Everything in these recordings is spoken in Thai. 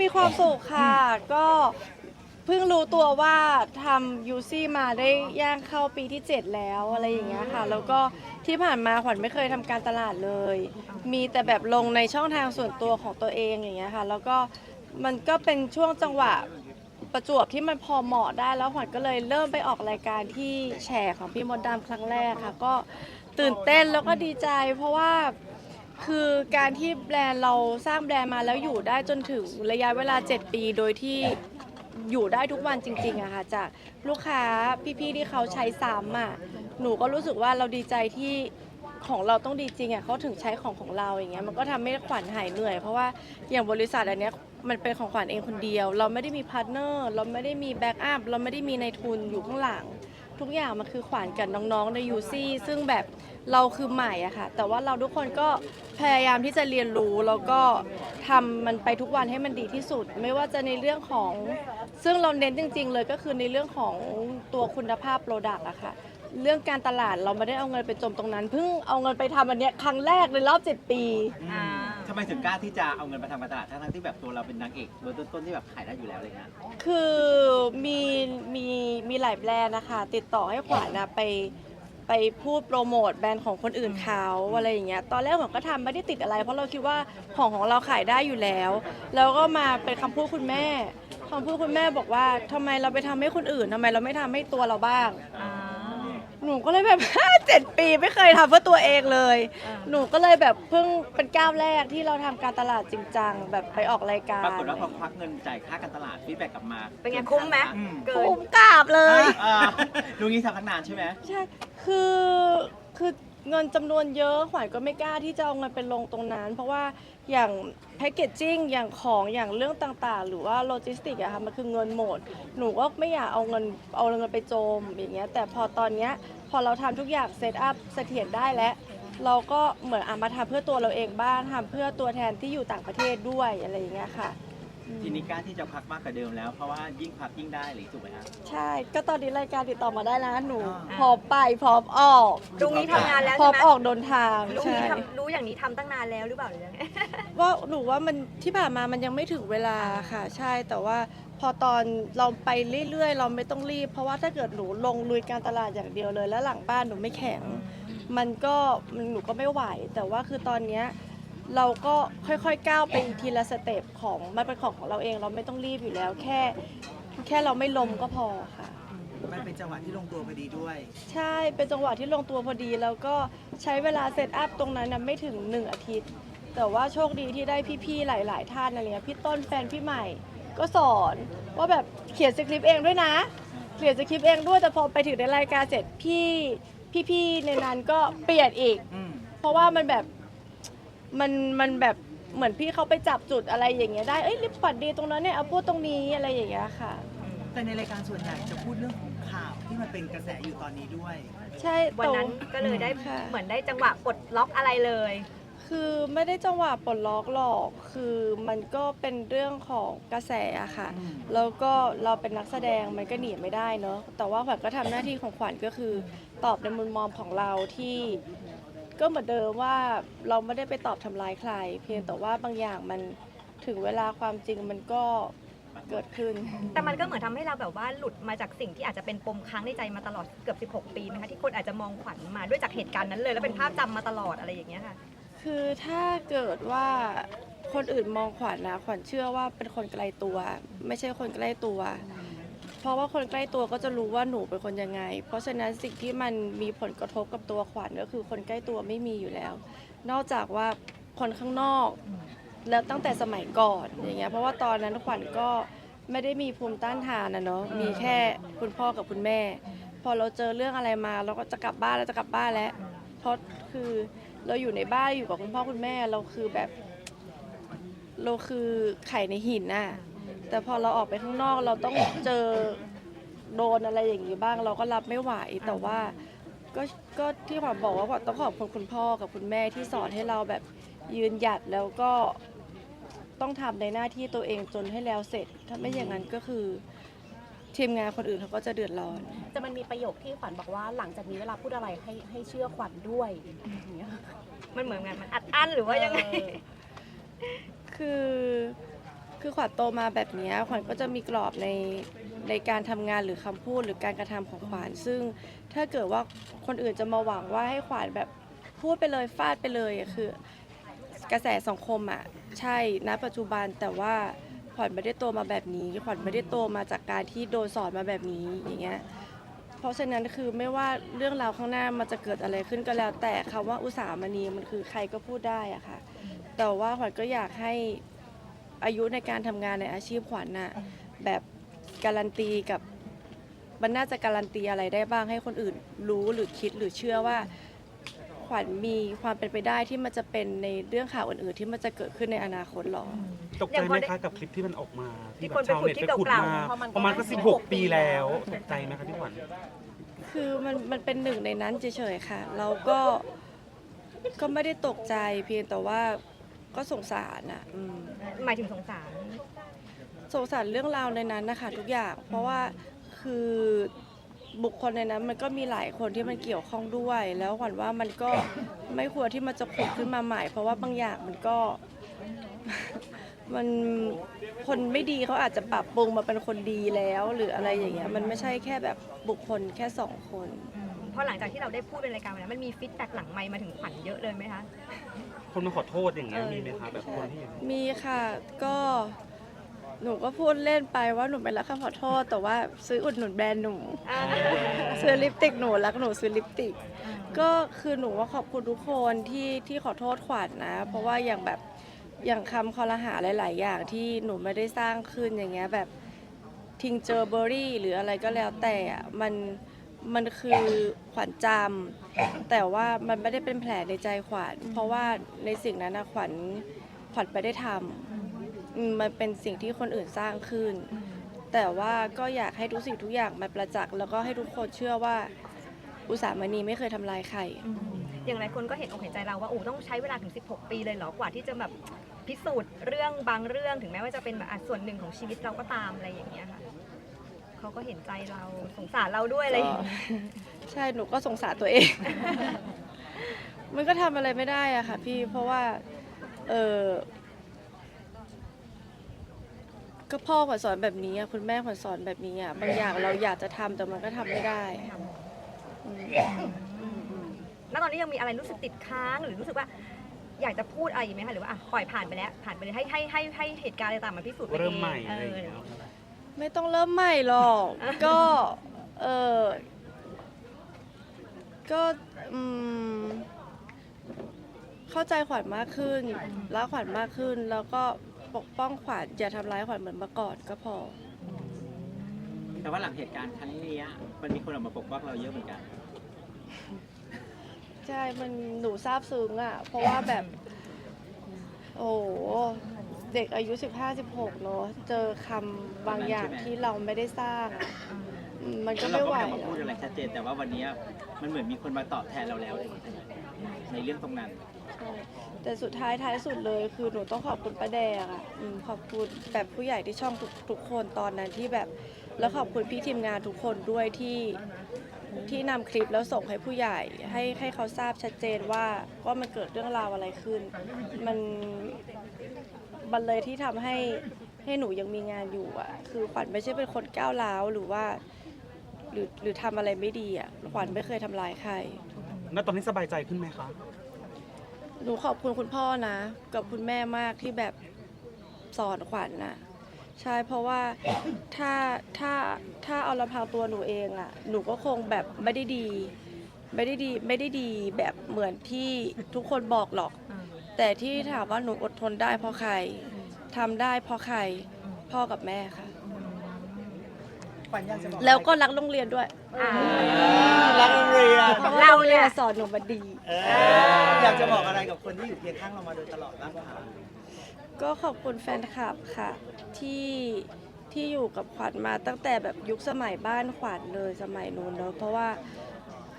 มีความสุขค่ะ ก็เพิ่งรู้ตัวว่าทำยูซี่มาได้ย่างเข้าปีที่ 7 แล้วอะไรอย่างเงี้ยค่ะ แล้วก็ที่ผ่านมาขวัญไม่เคยทำการตลาดเลย มีแต่แบบลงในช่องทางส่วนตัวของตัวเองอย่างเงี้ยค่ะ แล้วก็มันก็เป็นช่วงจังหวะประจวบที่มันพอเหมาะได้แล้วขวัญก็เลยเริ่มไปออกรายการที่แฉของพี่มดดำครั้งแรกค่ะ ก็ตื่นเต้นแล้วก็ดีใจ เพราะว่า คือการที่แบรนด์เราสร้างแบรนด์มาแล้วอยู่ได้จนถึงระยะเวลา 7 ปีโดยที่อยู่ได้ทุกวันจริงๆอะค่ะจากลูกค้าพี่ๆที่เขาใช้ซ้ำอะหนูก็รู้สึกว่าเราดีใจที่ของเราต้องดีจริงอะเขาถึงใช้ของของเราอย่างเงี้ยมันก็ทำให้ขวัญหายเหนื่อย เพราะว่าอย่างบริษัทอันเนี้ยมันเป็นของขวัญเองคนเดียว เราไม่ได้มีพาร์ทเนอร์เราไม่ได้มีแบ็กอัพเราไม่ได้มีในายทุนอยู่ข้างหลัง ทุกอย่างมันคือขวัญกับน้องๆในยูซี่ซึ่งแบบเราคือใหม่อะค่ะ แต่ว่าเราทุกคนก็พยายามที่จะเรียนรู้แล้วก็ทำมันไปทุกวันให้มันดีที่สุด ไม่ว่าจะในเรื่องของ ซึ่งเราเน้นจริง ๆ เลยก็คือในเรื่องของตัวคุณภาพโปรดักต์อะค่ะ เรื่องการตลาดเราไม่ได้เอาเงินไปจมตรงนั้น เพิ่งเอาเงินไปทำอันเนี้ยครั้งแรกในรอบ 7 ปี อ่า ทำไมถึงกล้าที่จะเอาเงินมาทำการตลาดทั้งๆที่แบบตัวเราเป็นนางเอกเบอร์ต้นๆที่แบบขายได้อยู่แล้วอะไรเงี้ย คือมีมีมีหลายแบรนด์นะคะ ติดต่อให้ขวัญนะไปไปพูดโปรโมทแบรนด์ของคนอื่นเขาอะไรอย่างเงี้ยตอนแรกผมก็ทำไม่ได้ติดอะไร เพราะเราคิดว่าของของเราขายได้อยู่แล้ว แล้วก็มาเป็นคำพูดคุณแม่คำพูดคุณแม่บอกว่าทำไมเราไปทำให้คนอื่นทำไมเราไม่ทำให้ตัวเราบ้าง อ่า หนูก็เลยแบบ เจ็ดปีไม่เคยทำเพื่อตัวเองเลยอ่าหนูก็เลยแบบเพิ่งเป็นก้าวแรกที่เราทำการตลาดจริงจังแบบไปออกรายการปรากฏว่าพอควักเงินจ่ายค่าการตลาดฟีดแบ็กกลับมาเป็นไงคุ้มไหมอืมเกินคุ้มกราบเลย อ่าลุงนี้ทำตั้งนานใช่ไหม ใช่ คือ คือ เงินจำนวนเยอะขวัญก็ไม่กล้าที่จะเอาเงินไปลงตรงนั้น เพราะว่าอย่างแพคเกจจิ้งอย่างของอย่างเรื่องต่างๆ หรือว่าโลจิสติกอะค่ะมันคือเงินหมด หนูก็ไม่อยากเอาเงินเอาเงินไปโจมอย่างเงี้ยแต่พอตอนเนี้ยพอเราทำทุกอย่างเซตอัพเสถียรได้แล้ว เราก็เหมือนเอามาทำเพื่อตัวเราเองบ้างทำเพื่อตัวแทนที่อยู่ต่างประเทศด้วยอะไรอย่างเงี้ยค่ะ ทีนี้กล้าที่จะพักมากกว่าเดิมแล้ว เพราะว่ายิ่งพักยิ่งได้หรือถูกไหมฮะใช่ ก็ตอนนี้รายการติดต่อมาได้นะหนู อ่า พร้อมไปพร้อมออกลุงนี้ทำงานแล้วพร้อใช่มไหมออกเดินทางลุงใช่นี้ทำรู้อย่างนี้ทำตั้งนานแล้วหรือเปล่าหรือยังไง ว่าหนูว่ามันที่ผ่านมามันยังไม่ถึงเวลาค่ะ ใช่แต่ว่าพอตอนเราไปเรื่อยๆ เราไม่ต้องรีบ เพราะว่าถ้าเกิดหนูลงลุยการตลาดอย่างเดียวเลย แล้วหลังบ้านหนูไม่แข็ง มันก็มันหนูก็ไม่ไหว แต่ว่าคือตอนเนี้ย เราก็ค่อยๆก้าวไปทีละสเต็ปของมันเป็นของของเราเองเราไม่ต้องรีบอยู่แล้ว แค่แค่เราไม่ล้มก็พอค่ะ มันเป็นจังหวะที่ลงตัวพอดีด้วย ใช่เป็นจังหวะที่ลงตัวพอดี แล้วก็ใช้เวลาเซตอัพตรงนั้นนะไม่ถึง 1 อาทิตย์ แต่ว่าโชคดีที่ได้พี่ๆหลายๆท่านอะไรเงี้ยพี่ต้นแฟนพี่ใหม่ ก็สอนว่าแบบเขียนสคริปต์เองด้วยนะเขียนสคริปต์เองด้วยแต่พอไปถึงในรายการเสร็จพี่พี่ๆในนั้นก็เปลี่ยนอีก อืม เพราะว่ามันแบบ มันมันแบบเหมือนพี่เขาไปจับจุดอะไรอย่างเงี้ยได้ เอ้ยลิปปัดดีตรงนั้นเนี่ยเอาพูดตรงนี้อะไรอย่างเงี้ยค่ะ แต่ในรายการส่วนใหญ่จะพูดเรื่องของข่าวที่มันเป็นกระแสอยู่ตอนนี้ด้วย ใช่วันแต่นั้นก็เลยได้ค่ะ เหมือนได้จังหวะปลดล็อกอะไรเลย คือไม่ได้จังหวะปลดล็อกหรอก คือมันก็เป็นเรื่องของกระแสอะค่ะ อืม แล้วก็เราเป็นนักแสดงมันก็หนีไม่ได้เนอะ แต่ว่าขวัญก็ทำหน้าที่ของขวัญก็คือ ตอบในมุมมองของเราที่ ก็เหมือนเดิมว่าเราไม่ได้ไปตอบทำร้ายใคร เพียงแต่ว่าบางอย่างมันถึงเวลาความจริงมันก็เกิดขึ้น แต่มันก็เหมือนทำให้เราแบบว่าหลุดมาจากสิ่งที่อาจจะเป็นปมค้างในใจมาตลอดเกือบ 16 ปีไหมคะที่คนอาจจะมองขวัญมาด้วยจากเหตุการณ์นั้นเลย แล้วเป็นภาพจำมาตลอดอะไรอย่างเงี้ยค่ะ คือถ้าเกิดว่าคนอื่นมองขวัญนะขวัญเชื่อว่าเป็นคนไกลตัว ไม่ใช่คนใกล้ตัว เพราะว่าคนใกล้ตัวก็จะรู้ว่าหนูเป็นคนยังไง เพราะฉะนั้นสิ่งที่มันมีผลกระทบกับตัวขวัญก็คือคนใกล้ตัวไม่มีอยู่แล้ว นอกจากว่าคนข้างนอกแล้วตั้งแต่สมัยก่อนอย่างเงี้ยเพราะว่าตอนนั้นขวัญก็ไม่ได้มีภูมิต้านทานนะเนาะมีแค่คุณพ่อกับคุณแม่ พอเราเจอเรื่องอะไรมาเราก็จะกลับบ้านเราจะกลับบ้านแล้วเพราะคือเราอยู่ในบ้านอยู่กับคุณพ่อคุณแม่เราคือแบบ เราคือไข่ในหินน่ะ แต่พอเราออกไปข้างนอกเราต้องเจอโดนอะไรอย่างนี้บ้าง เราก็รับไม่ไหวแต่ว่าก็ก็ที่ขวัญบอกว่าขวัญต้องขอบคุณคุณพ่อกับคุณแม่ที่สอนให้เราแบบยืนหยัดแล้วก็ต้องทำในหน้าที่ตัวเองจนให้แล้วเสร็จ ถ้าไม่อย่างนั้นก็คือทีมงานคนอื่นเขาก็จะเดือดร้อน จะมันมีประโยคที่ขวัญบอกว่าหลังจากนี้เวลาพูดอะไรให้ให้เชื่อขวัญด้วยอย่างเงี้ยมันเหมือนกันมันอัดอั้นหรือว่ายังไง คือ คือขวัญโตมาแบบเนี้ยขวัญก็จะมีกรอบในในการทำงานหรือคำพูดหรือการกระทำของขวัญซึ่งถ้าเกิดว่าคนอื่นจะมาหวังว่าให้ขวัญแบบพูดไปเลยฟาดไปเลยอะคือ กระแสสังคมอะใช่ณปัจจุบันแต่ว่าขวัญไม่ได้โตมาแบบนี้ขวัญไม่ได้โตมาจากการที่โดนสอนมาแบบนี้อย่างเงี้ยเพราะฉะนั้นคือไม่ว่าเรื่องราวข้างหน้ามันจะเกิดอะไรขึ้นก็แล้ว แต่คำว่าอุตสาหมณีมันคือใครก็พูดได้อะค่ะ แต่ว่าขวัญก็อยากให้ อายุในการทำงานในอาชีพขวัญน่ะแบบการันตีกับมันน่าจะการันตีอะไรได้บ้างให้คนอื่นรู้หรือคิดหรือเชื่อว่า ขวัญมีความเป็นไปได้ที่มันจะเป็นในเรื่องข่าวอื่นๆ ที่มันจะเกิดขึ้นในอนาคตหรอ ตกใจไหมคะกับคลิปที่มันออกมาที่ที่คนแบบชาวเน็ตไปไปขุขุดดที่มาเก่าประมาณก็16 ปีแล้วตกใจไหมคะพี่ขวัญคือมันมันเป็นหนึ่งในนั้นเฉยๆค่ะ เราก็ก็ไม่ได้ตกใจเพียงแต่ว่า ก็สงสารอะอืม หมายถึงสงสาร สงสารเรื่องราวในนั้นนะคะทุกอย่างเพราะว่าคือบุคคลในนั้นมันก็มีหลายคนที่มันเกี่ยวข้องด้วย แล้วขวัญว่ามันก็ไม่ควรที่มันจะขุดขึ้นมาใหม่ เพราะว่าบางอย่างมันก็ มันคนไม่ดีเขาอาจจะปรับปรุงมาเป็นคนดีแล้ว หรืออะไรอย่างเงี้ยมันไม่ใช่แค่แบบบุคคลแค่สองคนเพราะหลังจากที่เราได้พูดในรายการไปแล้วมันมีฟีดแบ็กหลังไมค์มาถึงขวัญเยอะเลยไหมคะ คนมาขอโทษอย่างเงี้ยมีไหมคะแบบคนที่มีค่ะ ก็หนูก็พูดเล่นไปว่าหนูเป็นรักคำขอโทษ แต่ว่าซื้ออุดหนุนแบรนด์หนูอ่าซื้อลิปสติกหนูรักหนูซื้อลิปสติก ก็คือหนูว่าขอบคุณทุกคนที่ที่ขอโทษขวัญนะ เพราะว่าอย่างแบบอย่างคำคอรหาหลาย ๆ อย่างที่หนูไม่ได้สร้างขึ้นอย่างเงี้ยแบบทิงเจอเบอรี่หรืออะไรก็แล้วแต่อะมัน มันคือขวัญจำแต่ว่ามันไม่ได้เป็นแผลในใจขวัญเพราะว่าในสิ่งนั้นนะขวัญขวัญไม่ได้ทำอืมมันเป็นสิ่งที่คนอื่นสร้างขึ้น แต่ว่าก็อยากให้ทุกสิ่งทุกอย่างมาประจักษ์แล้วก็ให้ทุกคนเชื่อว่า อุตสาหมณีไม่เคยทำลายใคร อย่างไรคนก็เห็นอกเห็นใจเราว่าโอ้ต้องใช้เวลาถึง 16 ปีเลยเหรอกว่าที่จะแบบพิสูจน์เรื่องบางเรื่องถึงแม้ว่าจะเป็นแบบอะส่วนหนึ่งของชีวิตเราก็ตามอะไรอย่างเงี้ยค่ะ เขาก็เห็นใจเราสงสารเราด้วยอะไรอย่างเงี้ยใช่หนูก็สงสารตัวเอง มันก็ทำอะไรไม่ได้อะค่ะพี่เพราะว่า เออก็พ่อขวัญสอนแบบนี้อะคุณแม่ขวัญสอนแบบนี้อะบางอย่างเราอยากจะทำแต่มันก็ทำไม่ได้อืมแล้วตอนนี้ยังมีอะไรรู้สึกติดค้างหรือรู้สึกว่า อยากจะพูดอะไรอีกไหมคะหรือว่าอะปล่อยผ่านไปแล้ว ผ่านไปเลยให้ให้ให้ให้เหตุการณ์อะไรต่างๆมันพิสูจน์ไปเองเริ่มใหม่เออะไรอย่างอเงี้ย ไม่ต้องเริ่มใหม่หรอก ก็เออก็อืมเข้าใจขวัญมากขึ้นรักขวัญมากขึ้น แล้วก็ปกป้องขวัญอย่าทำร้ายขวัญเหมือนเมื่อก่อนก็พอ แต่ว่าหลังเหตุการณ์ครั้งนี้อะมันมีคนออกมาปกป้องเราเยอะเหมือนกัน ใช่ มันหนูซาบซึ้งอะ เพราะว่าแบบ โอ้โห เด็กอายุ 15 16เนอะเจอคำบางอย่างที่เราไม่ได้สร้างอะอืมมันก็แล้วเราไม่ก็ไหวไม่ออกมาแล้พูวดอะไรชัดเจนแต่ว่าวันนี้มันเหมือนมีคนมาตอบแทนเราแล้วในเรื่องตรงนั้น ใช่แต่สุดท้ายท้ายสุดเลยคือหนูต้องขอบคุณป้าแดงอะอืมขอบคุณแบบผู้ใหญ่ที่ช่องทุกทุกคนตอนนั้นที่แบบ แล้วขอบคุณพี่ทีมงานทุกคนด้วยที่ ที่นำคลิปแล้วส่งให้ผู้ใหญ่ให้ให้เขาทราบชัดเจนว่าว่ามันเกิดเรื่องราวอะไรขึ้น มันมันเลยที่ทำให้ให้หนูยังมีงานอยู่อะคือขวัญไม่ใช่เป็นคนก้าวร้าวหรือว่า หรือหรือทำอะไรไม่ดีอะขวัญไม่เคยทำร้ายใครแล้วตอนนี้สบายใจขึ้นไหมคะ หนูขอบคุณคุณพ่อนะ กับคุณแม่มากที่แบบสอนขวัญนะ ใช่เพราะว่าถ้าถ้าถ้าเอาลำพังตัวหนูเองอะ่ะหนูก็คงแบบไม่ได้ดี ไม่ได้ดีไม่ได้ดีแบบเหมือนที่ทุกคนบอกหรอก แต่ที่ถามว่าหนูอดทนได้เพราะใครทำได้เพราะใครพ่อกับแม่ค่ะ ขวัญอยากจะบอกแล้วก็รักโรงเรียนด้วยอ่า รักโรงเรียนเพราะว่าเราโรงเนี่เรียย นสอนหนูมาดี เอออยากจะบอกอะไรกับคนที่อยู่เคียงข้างเรามาโดยตลอดบ้างคะ ก็ขอบคุณแฟนคลับค่ะ ที่ที่อยู่กับขวัญมาตั้งแต่แบบยุคสมัยบ้านขวัญเลยสมัยนู้นเนอะเพราะว่า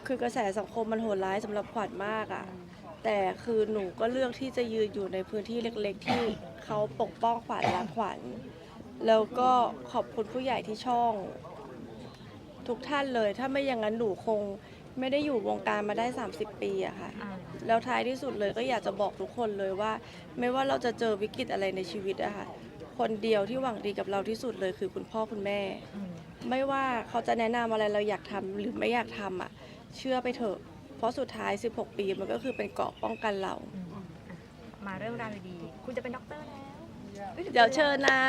คือกระแสสังคมมันโหดร้ายสำหรับขวัญมากอะ่ะแต่คือหนูก็เลือกที่จะยืนอยู่ในพื้นที่เล็กๆ ที่เขาปกป้องขวัญรักขวัญแล้วก็ขอบคุณผู้ใหญ่ที่ช่อง ทุกท่านเลย ถ้าไม่อย่างนั้นหนูคง ไม่ได้อยู่วงการมาได้ 30 ปีอะค่ะอ่าแล้วท้ายที่สุดเลยก็อยากจะบอกทุกคนเลยว่า ไม่ว่าเราจะเจอวิกฤตอะไรในชีวิตอะค่ะคคนเดียวที่หวังดีกับเราที่สุดเลยคือคุณพ่อคุณแม่ ไม่ว่าเขาจะแนะนำอะไรเราอยากทำหรือไม่อยากทำอะเชื่อไปเถอะ เพราะสุดท้าย 16 ปีมันก็คือเป็นเกราะป้องกันเรา มาเรื่องราวดีๆคุณจะเป็นด็อกเตอร์แล้ว เดี๋ยวเชิญนะ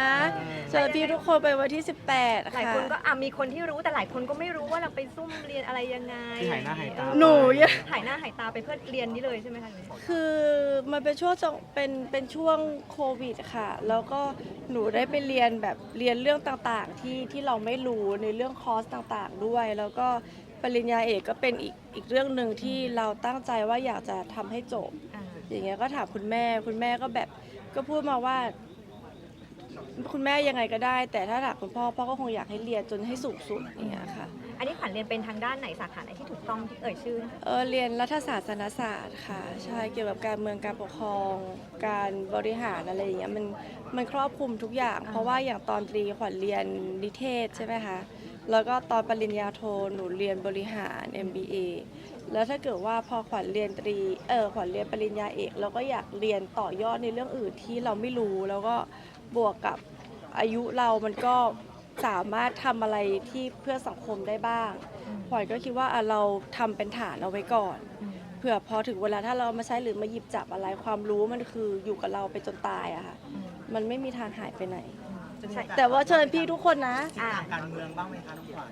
เชิญพี่ทุกคนไปวันที่ 18หลายค่ะคนก็อะมีคนที่รู้แต่หลายคนก็ไม่รู้ว่าเราไปซุ่มเรียนอะไรยังไงที่หายหน้าหายตา หนูยัง หายหน้าหายตาไปเพื่อเรียนนี่เลยใช่ไหมคะ คือมันเป็นช่วงจังเป็นเป็นช่วงโควิดค่ะ แล้วก็หนูได้ไปเรียนแบบเรียนเรื่องต่างๆ ที่ที่เราไม่รู้ในเรื่องคอร์สต่างๆ ด้วย แล้วก็ปริญญาเอกก็เป็นอีกอีกเรื่องหนึ่งที่เราตั้งใจว่าอยากจะทำให้จบอ่าอย่างเงี้ยก็ถามคุณแม่คุณแม่ก็แบบก็พูดมาว่า คุณแม่ยังไงก็ได้ แต่ถ้าถามคุณพ่อพ่อก็คงอยากให้เรียนจนให้สูงสุดอย่างเงี้ยค่ะอันนี้ขวัญเรียนเป็นทางด้านไหนสาขาไหนที่ถูกต้องที่เอ่ยชื่อนะคะเออเรียนรัฐศาสตร์ศาสนศาสตร์ค่ะใช่เกี่ยวกับการเมืองการปกครอง การบริหารอะไรอย่างเงี้ยมันมันครอบคลุมทุกอย่าง เพราะว่าอย่างตอนตรีขวัญเรียนนิเทศใช่ไหมคะแล้วก็ตอนปริญญาโทหนูเรียนบริหาร MBA แล้วถ้าเกิดว่าพอขวัญเรียนตรีเออขวัญเรียนปริญญาเอกเราก็อยากเรียนต่อยอดในเรื่องอื่นที่เราไม่รู้แล้วก็ บวกกับอายุเรามันก็สามารถทำอะไรที่เพื่อสังคมได้บ้างขวัญก็คิดว่าอะเราทำเป็นฐานเอาไว้ก่อนเผื่อพอถึงเวลาถ้าเรามาใช้หรือมาหยิบจับอะไรความรู้มันคืออยู่กับเราไปจนตายอะค่ะมันไม่มีทางหายไปไหนจะมีโอกสแต่ว่าเชิญพี่ทุกคนนะติดตามการเมืองบ้างไหมคะน้องขวัญ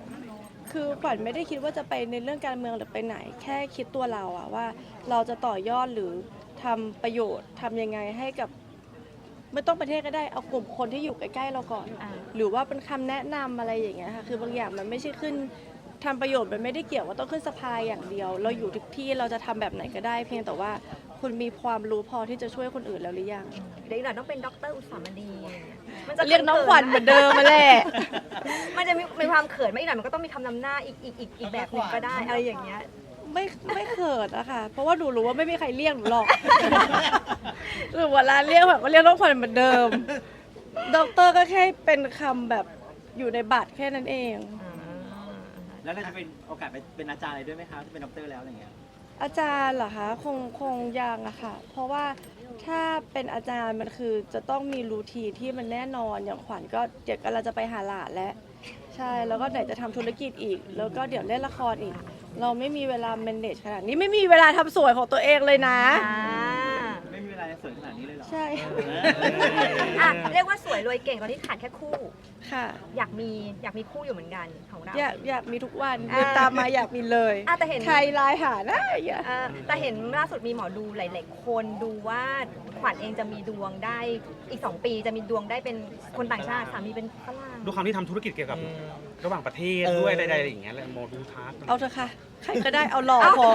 คือขวัญไม่ได้คิดว่าจะไปในเรื่องการเมืองหรือไปไหน แค่คิดตัวเราอะว่า เราจะต่อยอดหรือทำประโยชน์ทำยังไงให้กับ ไม่ต้องประเทศก็ได้เอากลุ่มคนที่อยู่ใกล้ๆเราก่อน อ่า หรือว่าเป็นคำแนะนำอะไรอย่างเงี้ยค่ะคือบางอย่างมันไม่ใช่ขึ้นทำประโยชน์มันไม่ได้เกี่ยวว่าต้องขึ้นสภาอย่างเดียว เราอยู่ทุกที่เราจะทำแบบไหนก็ได้ เพียงแต่ว่าคุณมีความรู้พอที่จะช่วยคนอื่นแล้วหรือยัง เดี๋ยวอีกหน่อยต้องเป็นด็อกเตอร์อุตสามณีมันเรียกน้องขวัญเหมือนเดิมมาแหละมันจะมีมีความเขินไหมอีกหน่อยมันก็ต้องมีคำนำหน้าอีกอีกอีกอีกแบบหนึ่งก็ได้อะไรอย่างเงี้ย ไม่ไม่เขินอะค่ะเพราะว่าหนูรู้ว่าไม่มีใครเรียกหนูหรอกหรือเวลาเรียกแบบก็เรียกน้องขวัญเหมือนเดิมด็อกเตอร์ก็แค่เป็นคำแบบอยู่ในบัตรแค่นั้นเอง แล้วเราจะเป็นโอกาสไปเป็นอาจารย์อะไรด้วยไหมคะที่เป็นด็อกเตอร์แล้วอะไรเงี้ยอาจารย์เหรอคะคงคงยังอะค่ะ เพราะว่าถ้าเป็นอาจารย์มันคือจะต้องมีรูทีนที่มันแน่นอนอย่างขวัญก็เดี๋ยวกำลังจะไปหาหลานแล้ว ใช่แล้วก็ไหนจะทำธุรกิจอีก แล้วก็เดี๋ยวเล่นละครอีก เราไม่มีเวลา manage ขนาดนี้ไม่มีเวลาทำสวยของตัวเองเลยนะ อ่า สวยขนาดนี้เลยเหรอ ใช่ อะเรียกว่าสวยรวยเก่งตอนนี้ขาดแค่คู่ ค่ะ อยากมีอยากมีคู่อยู่เหมือนกันของเรา อยากอยากมีทุกวันอ่าเดินตามมาอยากมีเลยอะแต่เห็น ใครไลน์หาได้อย่าเอ่อแต่เห็นล่าสุดมีหมอดูหลาย ๆ คนดูว่าขวัญเองจะมีดวงได้อีก 2 ปีจะมีดวงได้เป็นคนต่างชาติสามีเป็นฝรั่งดูคำที่ทำธุรกิจเกี่ยวกับ ระหว่างประเทศเออด้วยใดๆอย่างเงี้ยแหละโมดูทัสเอาเถอะค่ะ ใครก็ได้เอาหล่อพอ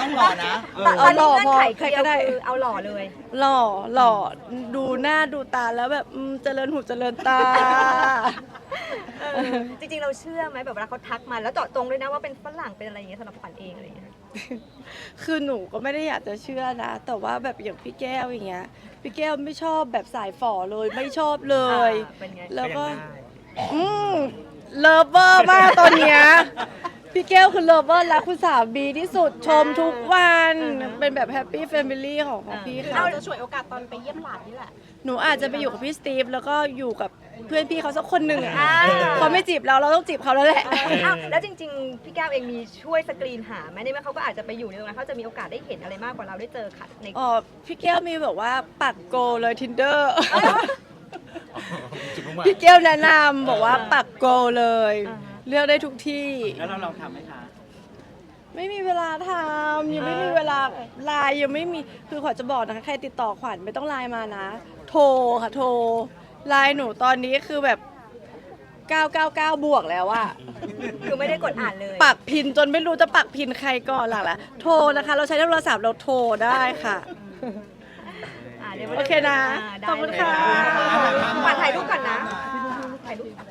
ต้องรอนะตอนเอาหล่นี้อเงื่อนไขพอใครเดียก็วได้ คือเอาหล่อเลย หล่อหล่อดูหน้าดูตาแล้วแบบอืมเจริญหูเจริญตา เออจริงๆ เราเชื่อไหมแบบเวลาเขาทักมาแล้วเจาะจงด้วยนะว่าเป็นฝรั่งเป็นอะไรอย่างเงี้ยสำหรับขวัญเองอะไรอย่างเงี้ยคือหนูก็ไม่ได้อยากจะเชื่อนะ แต่ว่าแบบอย่างพี่แก้วอย่างเงี้ย พี่แก้วไม่ชอบแบบสายฝ่อเลยไม่ชอบเลย อ่าเป็นไง แล้วก็ยังได้อืมเลิฟเวอร์มากตอนเนี้ย พี่แก้วคือเลิฟเวอร์รักคุณสามีที่สุดชมทุกวัน เป็นแบบแฮปปี้แฟมิลี่ของของพี่หรือเขาเราจะฉวยโอกาสตอนไปเยี่ยมหลานนี่แหละ หนูอาจจะไปอยู่กับพี่สตีฟแล้วก็อยู่กับเพื่อนพี่เขาสักคนหนึ่งอะอ่า เขาไม่จีบเราเราต้องจีบเขาแล้วแหละ อ้าวแล้วจริง ๆ พี่แก้วเองมีช่วยสกรีนหาไหมในเมื่อเขาก็อาจจะไปอยู่ในตรงนั้นเขาจะมีโอกาสได้เห็นอะไรมากกว่าเราได้เจอค่ะใน อ๋อพี่แก้วมีแบบว่าปักโกเลย tinder จุดมุ่งหมายพี่แก้วแนะนำบอกว่าปักโกเลย อ่าฮะ เลือกได้ทุกที่ แล้วเราลองทำไหมคะ ไม่มีเวลาทำยังไม่มีเวลาไลน์ยังไม่มีคือขวัญจะบอกนะคะใครติดต่อขวัญไม่ต้องไลน์มานะ โทรค่ะโทรไลน์หนูตอนนี้คือแบบ 999 บวกแล้วอะคือไม่ได้กดอ่านเลย ปักพินจนไม่รู้จะปักพินใครก่อนหลังละโทรนะคะ เราใช้โทรศัพท์เราโทรได้ค่ะ อ่าดี๋ยวโอเคนะาได้ขอบคุณเลยค่ะขวัญถ่ายรูปก่อนนะถ่ายรูป